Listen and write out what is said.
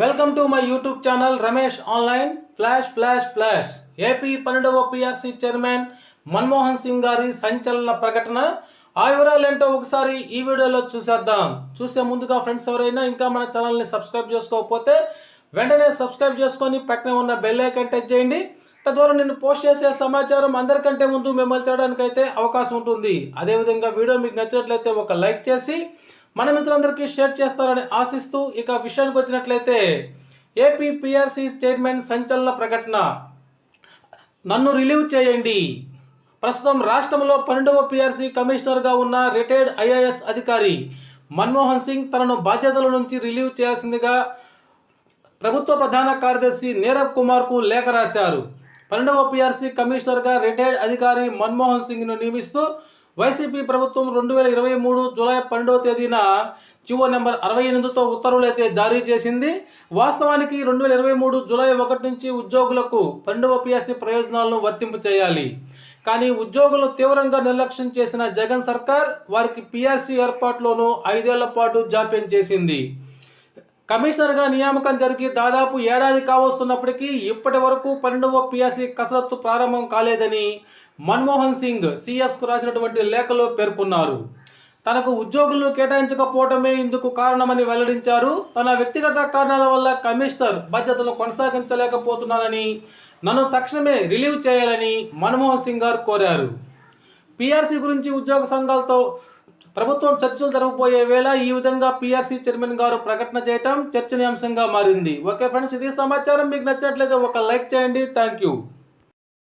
Welcome to my YouTube channel Ramesh online flash flash flash AP పన్నెండవ PRC chairman Manmohan Singh గారి సంచలన ప్రకటన. ఆ వివరాలు ఏంటో ఒకసారి ఈ వీడియోలో చూసేద్దాం. చూసే ముందుగా ఫ్రెండ్స్ ఎవరైనా ఇంకా మన ఛానల్ని సబ్స్క్రైబ్ చేసుకోకపోతే వెంటనే సబ్స్క్రైబ్ చేసుకొని పక్కనే ఉన్న బెల్ ఐకన్ టచ్ చేయండి. తద్వారా నేను పోస్ట్ చేసే సమాచారం అందరికంటే ముందు మిమ్మల్ని చేయడానికి అయితే అవకాశం ఉంటుంది. అదేవిధంగా వీడియో మీకు నచ్చినట్లయితే ఒక లైక్ చేసి మన మిత్రులందరికీ షేర్ చేస్తారని ఆశిస్తూ ఇక విషయానికి వచ్చినట్లయితే ఏపీ పిఆర్సీ చైర్మన్ సంచలన ప్రకటన. నన్ను రిలీవ్ చేయండి. ప్రస్తుతం రాష్ట్రంలో పన్నెండవ పిఆర్సీ కమిషనర్గా ఉన్న రిటైర్డ్ ఐఏఎస్ అధికారి మన్మోహన్ సింగ్ తనను బాధ్యతల నుంచి రిలీవ్ చేయాల్సిందిగా ప్రభుత్వ ప్రధాన కార్యదర్శి నీరవ్ కుమార్కు లేఖ రాశారు. పన్నెండవ పిఆర్సీ కమిషనర్గా రిటైర్డ్ అధికారి మన్మోహన్ సింగ్ను నియమిస్తూ వైసీపీ ప్రభుత్వం రెండు వేల ఇరవై మూడు జూలై పన్నెండవ తేదీన జివో నెంబర్ అరవై ఎనిమిదితో ఉత్తర్వులైతే జారీ చేసింది. వాస్తవానికి రెండు వేల ఇరవై మూడు జూలై ఒకటి నుంచి ఉద్యోగులకు పన్నెండవ పిఎస్సి ప్రయోజనాలను వర్తింపు చేయాలి. కానీ ఉద్యోగులను తీవ్రంగా నిర్లక్ష్యం చేసిన జగన్ సర్కార్ వారికి పిఆర్సీ ఏర్పాటులోనూ ఐదేళ్ళ పాటు జాప్యం చేసింది. కమిషనర్గా నియామకం జరిగి దాదాపు ఏడాది కావస్తున్నప్పటికీ ఇప్పటి వరకు పన్నెండవ పిఎస్సి కసరత్తు ప్రారంభం కాలేదని మన్మోహన్ సింగ్ సిఎస్కు రాసినటువంటి లేఖలో పేర్కొన్నారు. తనకు ఉద్యోగులను కేటాయించకపోవటమే ఇందుకు కారణమని వెల్లడించారు. తన వ్యక్తిగత కారణాల వల్ల కమిషనర్ బాధ్యతలు కొనసాగించలేకపోతున్నానని నన్ను తక్షణమే రిలీవ్ చేయాలని మన్మోహన్ సింగ్ గారు కోరారు. పిఆర్సీ గురించి ఉద్యోగ సంఘాలతో ప్రభుత్వం చర్చలు జరగబోయే వేళ ఈ విధంగా పీఆర్సీ చైర్మన్ గారు ప్రకటన చేయటం చర్చనీయాంశంగా మారింది. ఓకే ఫ్రెండ్స్ ఇది సమాచారం. మీకు నచ్చినట్లయితే ఒక లైక్ చేయండి. Thank you.